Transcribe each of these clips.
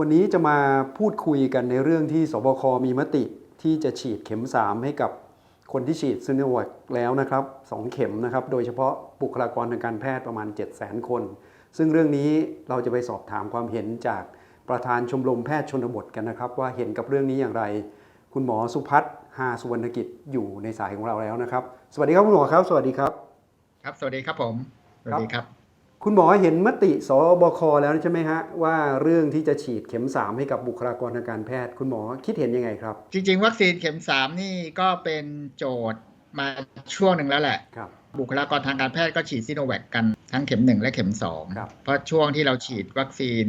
วันนี้จะมาพูดคุยกันในเรื่องที่สบคมีมติที่จะฉีดเข็ม 3 ให้กับคนที่ฉีดซิโนแวคแล้วนะครับ2เข็มนะครับ โดยเฉพาะบุคลากรทางการแพทย์ประมาณ 7 0 0 0 0 0 คน ซึ่งเรื่องนี้เราจะไปสอบถามความเห็นจากประธานชมรมแพทย์ชนบทกันนะครับ ว่าเห็นกับเรื่องนี้อย่างไร คุณหมอสุพัฒน์หาสุวรรณกิจอยู่ในสายของเราแล้วนะครับ สวัสดีครับคุณหมอครับ สวัสดีครับ ครับ สวัสดีครับผม สวัสดีครับ คุณหมอเห็นมติสบคแล้วใช่ไหมฮะ ว่าเรื่องที่จะฉีดเข็ม 3 ให้กับบุคลากรทางการแพทย์ คุณหมอคิดเห็นยังไงครับ จริง ๆ วัคซีนเข็มสามนี่ก็เป็นโจทย์มาช่วงหนึ่งแล้วแหละครับบุคลากรทางการแพทย์ก็ฉีดซิโนแวคกันทั้งเข็มหนึ่งและเข็มสองครับเพราะช่วงที่เราฉีดวัคซีน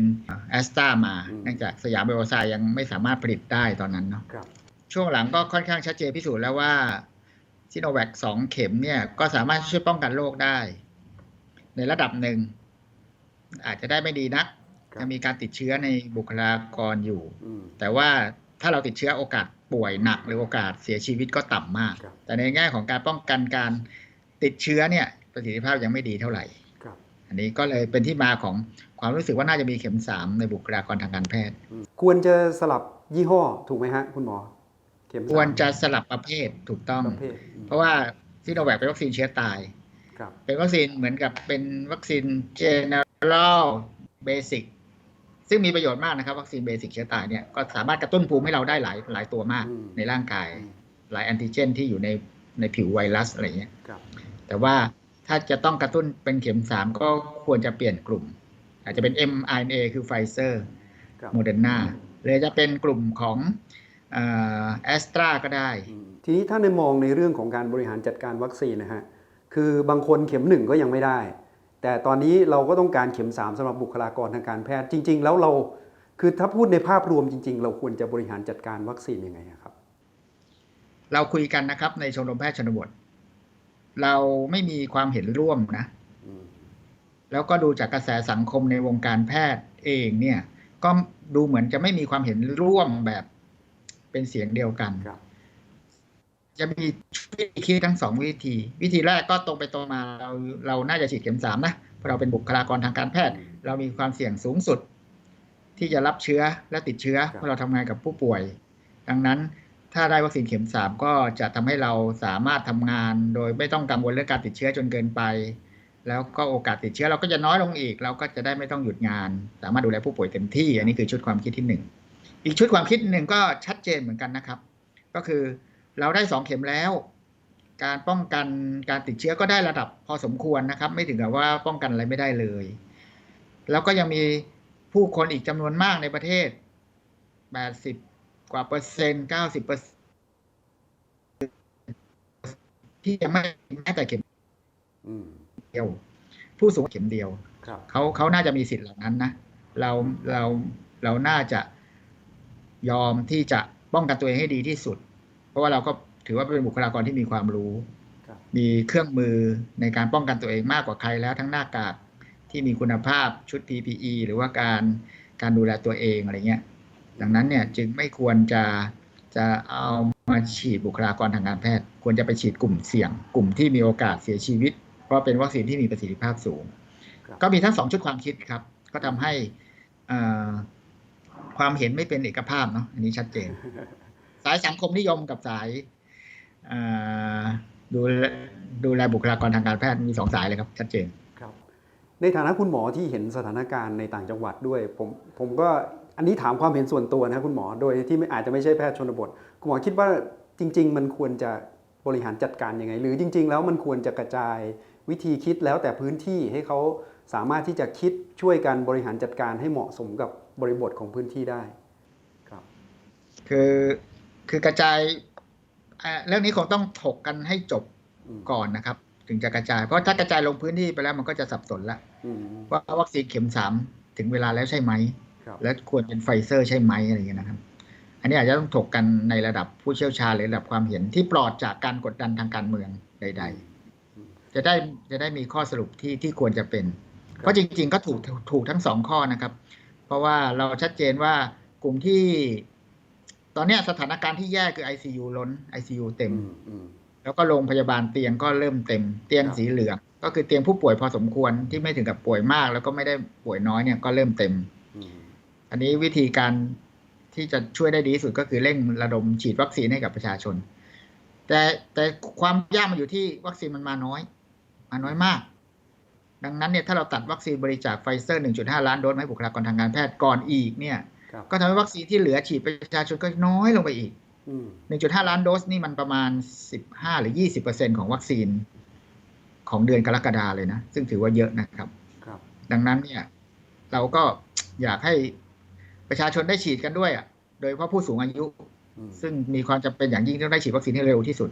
แอสตรามาอืมเนื่องจากสยามไบโอไซด์ยังไม่สามารถผลิตได้ตอนนั้นเนาะครับช่วงหลังก็ค่อนข้างชัดเจนพิสูจน์แล้วว่าซิโนแวคสองเข็มเนี่ยก็สามารถช่วยป้องกันโรคได้ ในระดับหนึ่ง อาจจะได้ไม่ดีนักครับจะมีการติดเชื้อในบุคลากรอยู่อืมแต่ว่าถ้าเราติดเชื้อโอกาสป่วยหนักหรือโอกาสเสียชีวิตก็ต่ำมากครับแต่ในแง่ของการป้องกันการติดเชื้อเนี่ยประสิทธิภาพยังไม่ดีเท่าไหร่ครับอันนี้ก็เลยเป็นที่มาของความรู้สึกว่าน่าจะมีเข็มสามในบุคลากรทางการแพทย์อืมควรจะสลับยี่ห้อถูกไหมฮะคุณหมอเข็มควรจะสามสลับประเภทถูกต้องประเภทอืมเพราะว่าซีโนแวคเป็นวัคซีนเชื้อตายครับ เป็นวัคซีนเหมือนกับเป็นวัคซีน general basic ซึ่งมีประโยชน์มากนะครับ วัคซีนเบสิกเชื้อตายเนี่ยก็สามารถกระตุ้นภูมิให้เราได้หลายหลายตัวมากอืมในร่างกายอืมหลายแอนติเจนที่อยู่ในในผิวไวรัสอะไรเงี้ยครับแต่ว่าถ้าจะต้องกระตุ้นเป็นเข็มสามก็ควรจะเปลี่ยนกลุ่ม อาจจะเป็น mRNA คือไฟเซอร์ครับโมเดอร์นาหรือจะเป็นกลุ่มของแอสตราก็ได้อืมทีนี้ถ้าในมองในเรื่องของการบริหารจัดการวัคซีนนะฮะ คือบางคนเข็มหนึ่งก็ยังไม่ได้ แต่ตอนนี้เราก็ต้องการเข็ม3สำหรับบุคลากรทางการแพทย์จริง ๆ แล้วเราคือถ้าพูดในภาพรวมจริง ๆ เราควรจะบริหารจัดการวัคซีนยังไงอะครับ เราคุยกันนะครับ ในชมรมแพทย์ชนบท เราไม่มีความเห็นร่วมนะอืมแล้วก็ดูจากกระแสสังคมในวงการแพทย์เองเนี่ย ก็ดูเหมือนจะไม่มีความเห็นร่วมแบบเป็นเสียงเดียวกันครับ จะมีวิธีคิดทั้งสองวิธี วิธีแรกก็ตรงไปตรงมาเราเราน่าจะฉีดเข็มสามนะเพราะเราเป็นบุคลากรทางการแพทย์ เรามีความเสี่ยงสูงสุด ที่จะรับเชื้อและติดเชื้อครับเพราะเราทำงานกับผู้ป่วย ดังนั้นถ้าได้วัคซีนเข็มสามก็จะทำให้เราสามารถทำงาน โดยไม่ต้องกังวลเรื่องการติดเชื้อจนเกินไป แล้วก็โอกาสติดเชื้อเราก็จะน้อยลงอีก เราก็จะได้ไม่ต้องหยุดงาน สามารถดูแลผู้ป่วยเต็มที่ อันนี้คือชุดความคิดที่หนึ่งอีกชุดความคิดหนึ่งก็ชัดเจนเหมือนกันนะครับ ก็คือ เราได้สองเข็มแล้ว การป้องกันการติดเชื้อก็ได้ระดับพอสมควรนะครับ ไม่ถึงกับว่าป้องกันอะไรไม่ได้เลย แล้วก็ยังมีผู้คนอีกจำนวนมากในประเทศ 80 กว่าเปอร์เซ็นต์ 90เปอร์เซ็นต์ที่ยังไม่แม้แต่เข็มอืมเดียว ผู้สูงเข็มเดียวครับเขาเขาน่าจะมีสิทธิ์เหล่านั้นนะเราเราเราน่าจะยอมที่จะป้องกันตัวเองให้ดีที่สุด เพราะว่าเราก็ถือว่าเป็นบุคลากรที่มีความรู้ครับมีเครื่องมือในการป้องกันตัวเองมากกว่าใครแล้วทั้งหน้ากากที่มีคุณภาพชุด PPE หรือว่าการการดูแลตัวเองอะไรเงี้ย ดังนั้นเนี่ยจึงไม่ควรจะจะเอามาฉีดบุคลากรทางการแพทย์ ควรจะไปฉีดกลุ่มเสี่ยง กลุ่มที่มีโอกาสเสียชีวิต เพราะเป็นวัคซีนที่มีประสิทธิภาพสูงครับก็มีทั้งสองชุดความคิดครับ ก็ทำให้เอ่อความเห็นไม่เป็นเอกภาพเนาะอันนี้ชัดเจน สายสังคมนิยมกับสายเอ่อดูแลดูแลบุคลากรทางการแพทย์มีสองสายเลยครับ ชัดเจนครับในฐานะคุณหมอที่เห็นสถานการณ์ในต่างจังหวัดด้วย ผมผมก็อันนี้ถามความเห็นส่วนตัวนะคุณหมอโดยที่ไม่อาจจะไม่ใช่แพทย์ชนบท คุณหมอคิดว่าจริง ๆ มันควรจะบริหารจัดการยังไง หรือจริง ๆ แล้วมันควรจะกระจายวิธีคิดแล้วแต่พื้นที่ให้เขาสามารถที่จะคิดช่วยกันบริหารจัดการให้เหมาะสมกับบริบทของพื้นที่ได้ ครับ คือ คือกระจายเอ่อเรื่องนี้คงต้องถกกันให้จบอืมก่อนนะครับ ถึงจะกระจาย เพราะถ้ากระจายลงพื้นที่ไปแล้วมันก็จะสับสนละอืมว่าวัคซีนเข็มสามถึงเวลาแล้วใช่ไหมครับและควรเป็นไฟเซอร์ใช่ไหมอะไรอย่างเงี้ยนะครับ อันนี้อาจจะต้องถกกันในระดับผู้เชี่ยวชาญหรือระดับความเห็นที่ปลอดจากการกดดันทางการเมืองใด ๆ จะได้จะได้มีข้อสรุปที่ที่ควรจะเป็น เพราะจริง ๆ ก็ถูกถูกทั้งสองข้อนะครับ เพราะว่าเราชัดเจนว่ากลุ่มที่ ตอนเนี้ยสถานการณ์ที่แย่คือ ICU ล้น ICU เต็มอืมอืมแล้วก็โรงพยาบาลเตียงก็เริ่มเต็ม เตียงครับสีเหลือง ก็คือเตียงผู้ป่วยพอสมควรที่ไม่ถึงกับป่วยมาก แล้วก็ไม่ได้ป่วยน้อยเนี่ยก็เริ่มเต็มอืมอันนี้วิธีการที่จะช่วยได้ดีที่สุดก็คือเร่งระดมฉีดวัคซีนให้กับประชาชน แต่แต่ความยากมันอยู่ที่วัคซีนมันมาน้อย มาน้อยมาก ดังนั้นเนี่ยถ้าเราตัดวัคซีนบริจาคไฟเซอร์ 1.5 ล้านโดสมาให้บุคลากรทางการแพทย์ก่อนอีกเนี่ยครับ ก็ทำให้วัคซีนที่เหลือฉีดประชาชนก็น้อยลงไปอีกอืม1.5ล้านโดสนี่มันประมาณ15หรือ20%ของวัคซีน ของเดือนกรกฎาเลยนะ ซึ่งถือว่าเยอะนะครับ ครับ ดังนั้นเนี่ย เราก็อยากให้ประชาชนได้ฉีดกันด้วยอะ โดยเฉพาะผู้สูงอายุอืมซึ่งมีความจำเป็นอย่างยิ่งที่ต้องได้ฉีดวัคซีนให้เร็วที่สุด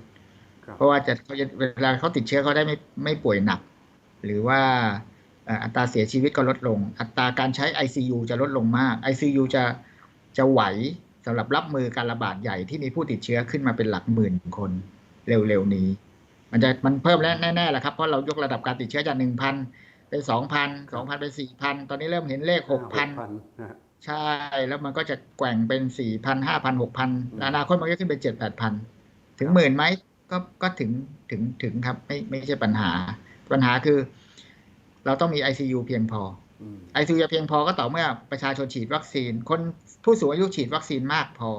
ครับเพราะว่าจะเขาจะเวลาเขาติดเชื้อเขาได้ไม่ไม่ป่วยหนัก หรือว่าเอ่ออัตราเสียชีวิตก็ลดลง อัตราการใช้ ICU จะลดลงมาก ICU จะจะไหวสำหรับรับมือการระบาดใหญ่ที่มีผู้ติดเชื้อขึ้นมาเป็นหลักหมื่นคนเร็วๆนี้ มันจะมันเพิ่มแล้วแน่ๆแหละครับเพราะเรายกระดับการติดเชื้อจากหนึ่งพันเป็นสองพันสองพันเป็นสี่พันตอนนี้เริ่มเห็นเลขหกพันนะฮะใช่ แล้วมันก็จะแกว่งเป็นสี่พันห้าพันหกพันอืมอนาคตมันก็ขึ้นเป็นเจ็ดแปดพันถึงหมื่นไหมก็ก็ถึงถึงถึงครับไม่ไม่ใช่ปัญหา ปัญหาคือ เราต้องมี ICU เพียงพออืม ICU จะเพียงพอก็ต่อเมื่อประชาชนฉีดวัคซีน คนผู้สูงอายุฉีดวัคซีนมากพอ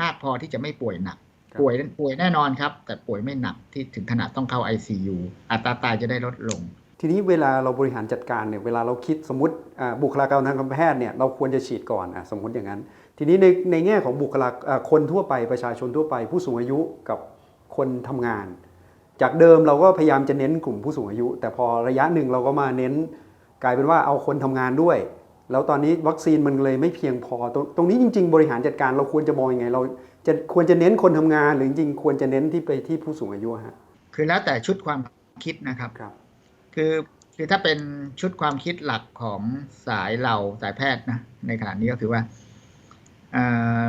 มากพอที่จะไม่ป่วยหนักครับป่วยป่วยแน่นอนครับ แต่ป่วยไม่หนักที่ถึงขนาดต้องเข้า ICU อัตราตายจะได้ลดลง ทีนี้เวลาเราบริหารจัดการเนี่ยเวลาเราคิดสมมติอ่าบุคลากรทางการแพทย์เนี่ยเราควรจะฉีดก่อนอะสมมติอย่างนั้น ทีนี้ในในแง่ของบุคลากอ่าคนทั่วไปประชาชนทั่วไป ผู้สูงอายุกับคนทำงาน จากเดิมเราก็พยายามจะเน้นกลุ่มผู้สูงอายุ แต่พอระยะหนึ่งเราก็มาเน้น กลายเป็นว่าเอาคนทำงานด้วย แล้วตอนนี้วัคซีนมันเลยไม่เพียงพอตรงตรงนี้จริง ๆ บริหารจัดการเราควรจะมองยังไง เราจะควรจะเน้นคนทำงานหรือจริงๆควรจะเน้นที่ไปที่ผู้สูงอายุฮะคือแล้วแต่ชุดความคิดนะครับครับ คือคือถ้าเป็นชุดความคิดหลักของสายเราสายแพทย์นะในขณะนี้ก็คือว่าเอ่อ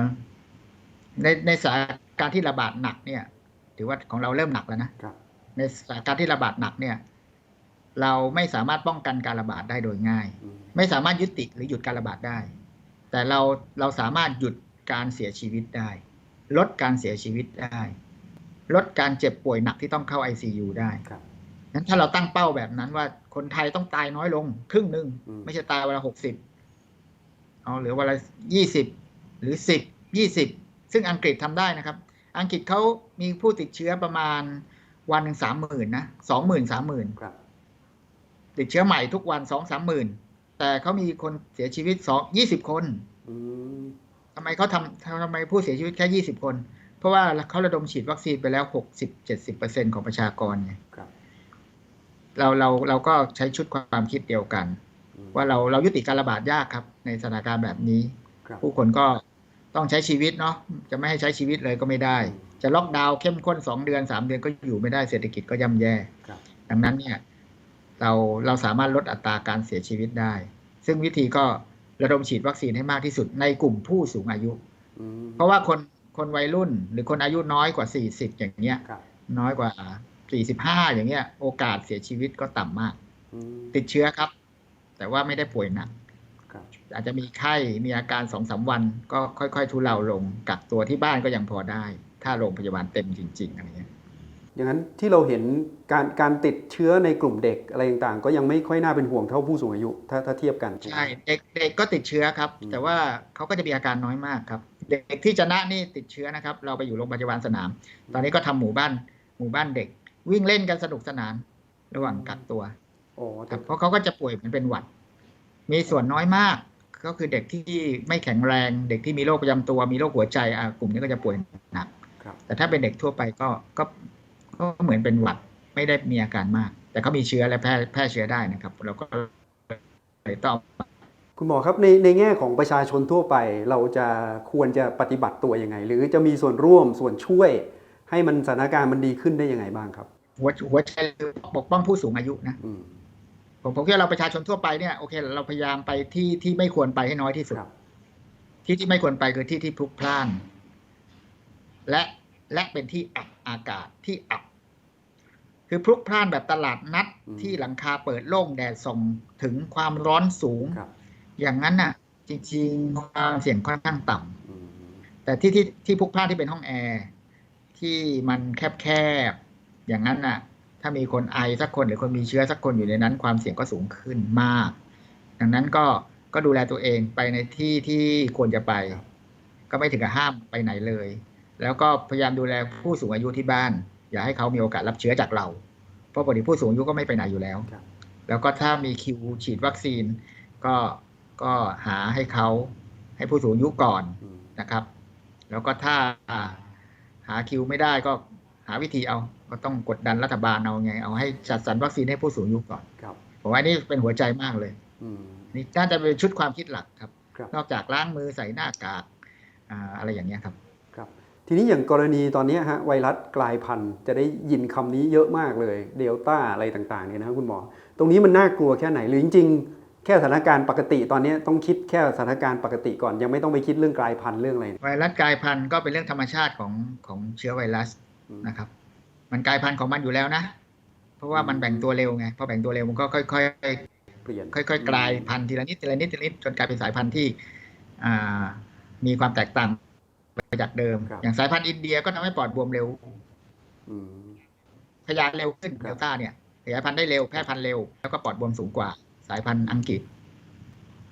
ในในสถานการณ์ที่ระบาดหนักเนี่ย ถือว่าของเราเริ่มหนักแล้วนะครับในสถานการณ์ที่ระบาดหนักเนี่ย เราไม่สามารถป้องกันการระบาดได้โดยง่ายอืมไม่สามารถยุติหรือหยุดการระบาดได้ แต่เราเราสามารถหยุดการเสียชีวิตได้ ลดการเสียชีวิตได้ ลดการเจ็บป่วยหนักที่ต้องเข้า ICU ได้ครับงั้นถ้าเราตั้งเป้าแบบนั้นว่าคนไทยต้องตายน้อยลง ครึ่งหนึ่งอืมไม่ใช่ตายวันละหกสิบเอาหรือวันละยี่สิบหรือสิบยี่สิบซึ่งอังกฤษทำได้นะครับ อังกฤษเขามีผู้ติดเชื้อประมาณวันหนึ่งสามหมื่นนะสองหมื่นสามหมื่นครับติดเชื้อใหม่ทุกวันสองสามหมื่นแต่เขามีคนเสียชีวิตสองยี่สิบคนอืมทำไมเขาทำทำไมผู้เสียชีวิตแค่ยี่สิบคน เพราะว่าเขาระดมฉีดวัคซีนไปแล้วหกสิบเจ็ดสิบเปอร์เซ็นของประชากรไงครับเราเราเราก็ใช้ชุดความคิดเดียวกันอืมว่าเราเรายุติการระบาดยากครับ ในสถานการณ์แบบนี้ครับผู้คนก็ ต้องใช้ชีวิตเนาะจะไม่ให้ใช้ชีวิตเลยก็ไม่ได้อืมจะล็อกดาวน์เข้มข้นสองเดือนสามเดือนก็อยู่ไม่ได้เศรษฐกิจก็ย่ำแย่ครับดังนั้นเนี่ยเราเราสามารถลดอัตราการเสียชีวิตได้ ซึ่งวิธีก็ระดมฉีดวัคซีนให้มากที่สุดในกลุ่มผู้สูงอายุอืมเพราะว่าคนคนวัยรุ่น หรือคนอายุน้อยกว่า40อย่างเงี้ยครับน้อยกว่า45อย่างเงี้ย โอกาสเสียชีวิตก็ต่ำมากอืมติดเชื้อครับ แต่ว่าไม่ได้ป่วยหนักครับ อาจจะมีไข้มีอาการสองสาวัน ก็ค่อยๆ ทุเลาลงกักตัวที่บ้านก็ยังพอได้ ถ้าโรงพยาบาลเต็มจริง ๆ อะไรเงี้ยอย่างนั้นที่เราเห็นการการติดเชื้อในกลุ่มเด็กอะไรต่างๆ ก็ยังไม่ค่อยน่าเป็นห่วงเท่าผู้สูงอายุ ถ้าถ้าเทียบกัน ใช่เด็กเด็กก็ติดเชื้อครับอืมแต่ว่าเขาก็จะมีอาการน้อยมากครับ เด็กที่จะนะนี่ติดเชื้อนะครับ เราไปอยู่โรงพยาบาลสนาม ตอนนี้ก็ทำหมู่บ้านหมู่บ้านเด็ก วิ่งเล่นกันสนุกสนาน ระหว่างกักตัวโอ้คแต่รับเพราะเขาก็จะป่วยเหมันเป็นหวัด มีส่วนน้อยมาก ก็คือเด็กที่ไม่แข็งแรง เด็กที่มีโรคประจำตัว มีโรคหัวใจอะกลุ่มนี้ก็จะป่วยหนักครับแต่ถ้าเป็นเด็กทั่วไปก็ก็ก็เหมือนเป็นหวัดไม่ได้มีอาการมาก แต่เขามีเชื้อและแพร่แพร่เชื้อได้นะครับเราก็เลยต้องคุณหมอครับในในแง่ของประชาชนทั่วไป เราจะควรจะปฏิบัติตัวยังไง หรือจะมีส่วนร่วมส่วนช่วย ให้มันสถานการณ์มันดีขึ้นได้ยังไงบ้างครับ หัวหัวใจคือปกป้องผู้สูงอายุนะอืม ผมผมคิดว่าเราประชาชนทั่วไปเนี่ยโอเค เราพยายามไปที่ที่ไม่ควรไปให้น้อยที่สุดครับที่ที่ไม่ควรไปคือที่ที่พลุกพล่าน และและเป็นที่อับอากาศที่อับ คือพลุกพล่านแบบตลาดนัดอืมที่หลังคาเปิดโล่งแดดส่องถึงความร้อนสูงครับอย่างนั้นน่ะ จริงๆความเสี่ยงค่อนข้างต่ำอืมแต่ที่ที่ที่พลุกพล่านที่เป็นห้องแอร์ที่มันแคบๆอย่างนั้นน่ะ ถ้ามีคนไอสักคนหรือคนมีเชื้อสักคนอยู่ในนั้น ความเสี่ยงก็สูงขึ้นมาก ดังนั้นก็ก็ดูแลตัวเองไปในที่ที่ควรจะไป ก็ไม่ถึงกับห้ามไปไหนเลย แล้วก็พยายามดูแลผู้สูงอายุที่บ้าน อย่าให้เขามีโอกาสรับเชื้อจากเรา เพราะปกติผู้สูงอายุก็ไม่ไปไหนอยู่แล้ว แล้วก็ถ้ามีคิวฉีดวัคซีน ก็ก็หาให้เขาให้ผู้สูงอายุก่อนนะครับ แล้วก็ถ้าหาคิวไม่ได้ก็ หาวิธีเอาก็ต้องกดดันรัฐบาลเอาไง เอาให้จัดสรรวัคซีนให้ผู้สูงอายุก่อนครับผมว่านี่เป็นหัวใจมากเลยอืมนี่น่าจะเป็นชุดความคิดหลักครับครับนอกจากล้างมือใส่หน้ากากอ่าอะไรอย่างเงี้ยครับครับทีนี้อย่างกรณีตอนเนี้ยฮะไวรัสกลายพันธุ์จะได้ยินคำนี้เยอะมากเลยเดลต้าอะไรต่างๆเนี่ยนะครับคุณหมอ ตรงนี้มันน่ากลัวแค่ไหนหรือจริงๆแค่สถานการณ์ปกติตอนเนี้ยต้องคิดแค่สถานการณ์ปกติก่อนยังไม่ต้องไปคิดเรื่องกลายพันธุ์เรื่องอะไรไวรัสกลายพันธุ์ก็เป็นเรื่องธรรมชาติของของเชื้อไวรัสอืม นะครับ มันกลายพันธุ์ของมันอยู่แล้วนะ เพราะว่ามันแบ่งตัวเร็วไงพอแบ่งตัวเร็วมันก็ค่อยๆเปลี่ยนค่อยๆกลายพันธุ์ทีละนิดทีละนิดทีละนิดจนกลายเป็นสายพันธุ์ที่อ่ามีความแตกต่างไปจากเดิม อย่างสายพันธุ์อินเดียก็ทำให้ปอดบวมเร็วอืมขยายเร็วขึ้นครับเดลต้าเนี่ยขยายพันธุ์ได้เร็วแพร่พันธุ์เร็ว แล้วก็ปอดบวมสูงกว่า สายพันธุ์อังกฤษ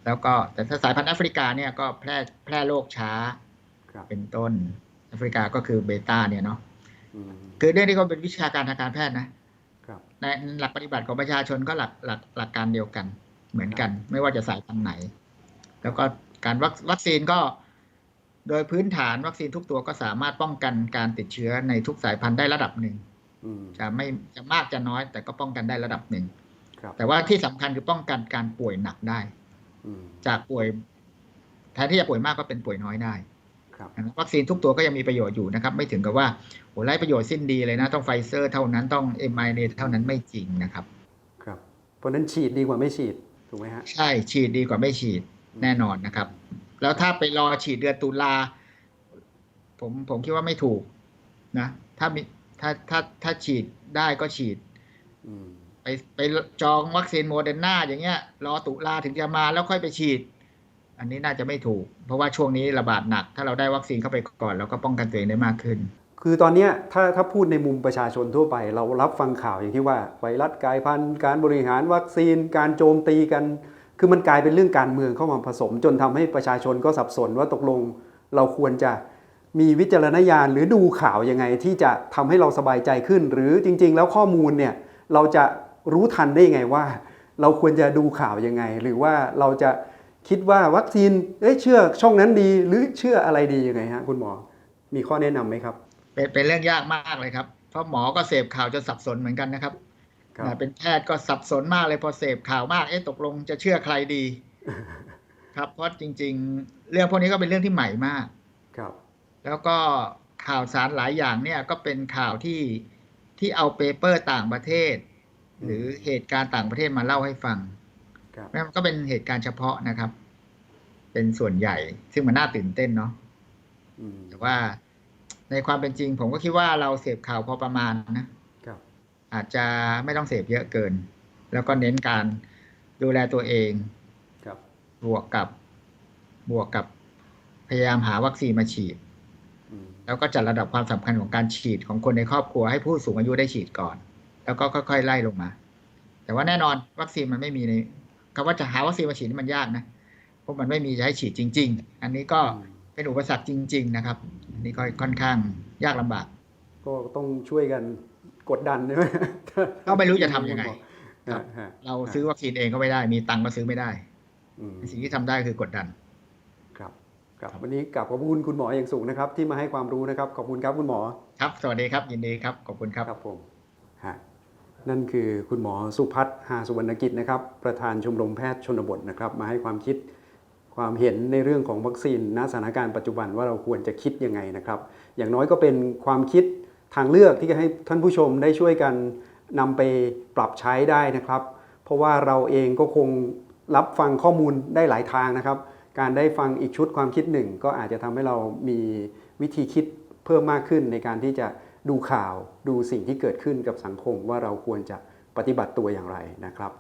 แล้วก็แต่ถ้าสายพันธุ์แอฟริกาเนี่ยก็แพร่แพร่โรคช้าครับเป็นต้นแอฟริกาก็คือเบต้าเนี่ยเนาะอืม คือเรื่องนี้ก็เป็นวิชาการทางการแพทย์นะครับในหลักปฏิบัติของประชาชนก็หลักหลักหลักการเดียวกัน เหมือนกัน ไม่ว่าจะสายพันธุ์ไหน แล้วก็การวัควัคซีนก็ โดยพื้นฐานวัคซีนทุกตัวก็สามารถป้องกันการติดเชื้อในทุกสายพันธุ์ได้ระดับหนึ่งอืมจะไม่จะมากจะน้อย แต่ก็ป้องกันได้ระดับหนึ่งครับแต่ว่าที่สำคัญคือป้องกันการป่วยหนักได้อืมจากป่วยแทนที่จะป่วยมากก็เป็นป่วยน้อยได้ครับ วัคซีนทุกตัวก็ยังมีประโยชน์อยู่นะครับ ไม่ถึงกับว่าโอ้ไร้ประโยชน์สิ้นดีเลยนะ ต้องไฟเซอร์เท่านั้นต้อง m อ n a เท่านั้นไม่จริงนะครับ ครับ เพราะฉะนั้นฉีดดีกว่าไม่ฉีด ถูกไหมฮะ ใช่ฉีดดีกว่าไม่ฉีดแน่นอนนะครับ แล้วถ้าไปรอฉีดเดือนตุลาผมผมคิดว่าไม่ถูกนะ ถ้ามีถ้าถ้าถ้าฉีดได้ก็ฉีดอืมไปไปจองวัคซีนโมเดอร์นาอย่างเงี้ย รอตุลาถึงจะมาแล้วค่อยไปฉีด อันนี้น่าจะไม่ถูก เพราะว่าช่วงนี้ระบาดหนัก ถ้าเราได้วัคซีนเข้าไปก่อนเราก็ป้องกันตัวเองได้มากขึ้น คือตอนนี้ถ้าถ้าพูดในมุมประชาชนทั่วไป เรารับฟังข่าวอย่างที่ว่าไวรัสกลายพันธุ์การบริหารวัคซีน การโจมตีกัน คือมันกลายเป็นเรื่องการเมืองเข้ามาผสม จนทำให้ประชาชนก็สับสนว่าตกลงเราควรจะมีวิจารณญาณหรือดูข่าวยังไงที่จะทำให้เราสบายใจขึ้น หรือจริง ๆ แล้วข้อมูลเนี่ยเราจะรู้ทันได้ยังไงว่า เราควรจะดูข่าวยังไง หรือว่าเราจะ คิดว่าวัคซีนเอ้ยเชื่อช่องนั้นดีหรือเชื่ออะไรดียังไงฮะคุณหมอ มีข้อแนะนำไหมครับ เป็นเป็นเรื่องยากมากเลยครับ เพราะหมอก็เสพข่าวจนสับสนเหมือนกันนะครับครับนะเป็นแพทย์ก็สับสนมากเลยพอเสพข่าวมาก เอ๊ะตกลงจะเชื่อใครดี ครับ เพราะจริง ๆ เรื่องพวกนี้ก็เป็นเรื่องที่ใหม่มาก ครับ แล้วก็ข่าวสารหลายอย่างเนี่ยก็เป็นข่าวที่ที่เอาเปเปอร์ต่างประเทศ หรือเหตุการณ์ต่างประเทศมาเล่าให้ฟังครับ นั่นก็เป็นเหตุการณ์เฉพาะนะครับ เป็นส่วนใหญ่ ซึ่งมันน่าตื่นเต้นเนาะอืมแต่ว่าในความเป็นจริง ผมก็คิดว่าเราเสพข่าวพอประมาณนะครับอาจจะไม่ต้องเสพเยอะเกิน แล้วก็เน้นการดูแลตัวเองครับบวกกับบวกกับพยายามหาวัคซีนมาฉีดอืมแล้วก็จัดระดับความสำคัญของการฉีดของคนในครอบครัวให้ผู้สูงอายุได้ฉีดก่อน แล้วก็ค่อยๆไล่ลงมา แต่ว่าแน่นอนวัคซีนมันไม่มีใน คำว่าจะหาวัคซีนมาฉีดนี่มันยากนะเพราะมันไม่มีจะให้ฉีดจริง ๆ อันนี้ก็เป็นอุปสรรคจริง ๆ นะครับ อันนี้ก็ค่อนข้างยากลำบาก ก็ต้องช่วยกันกดดันใช่ไหมก็ไม่รู้จะทำยังไงครับฮะเราซื้อวัคซีนเองก็ไม่ได้ มีตังค์ก็ซื้อไม่ได้อืมสิ่งที่ทำได้คือกดดัน ครับครับวันนี้กลับขอบคุณคุณหมออย่างสูงนะครับ ที่มาให้ความรู้นะครับ ขอบคุณครับคุณหมอ ครับ สวัสดีครับยินดีครับ ขอบคุณครับครับผมฮะ นั่นคือคุณหมอสุพัฒน์หาสุวรรณกิจนะครับ ประธานชมรมแพทย์ชนบทนะครับ มาให้ความคิดความเห็นในเรื่องของวัคซีนณสถานการณ์ปัจจุบันว่าเราควรจะคิดยังไงนะครับ อย่างน้อยก็เป็นความคิดทางเลือกที่จะให้ท่านผู้ชมได้ช่วยกันนำไปปรับใช้ได้นะครับ เพราะว่าเราเองก็คงรับฟังข้อมูลได้หลายทางนะครับ การได้ฟังอีกชุดความคิดหนึ่ง ก็อาจจะทำให้เรามีวิธีคิดเพิ่มมากขึ้นในการที่จะ ดูข่าวดูสิ่งที่เกิดขึ้นกับสังคมว่าเราควรจะปฏิบัติตัวอย่างไรนะครับ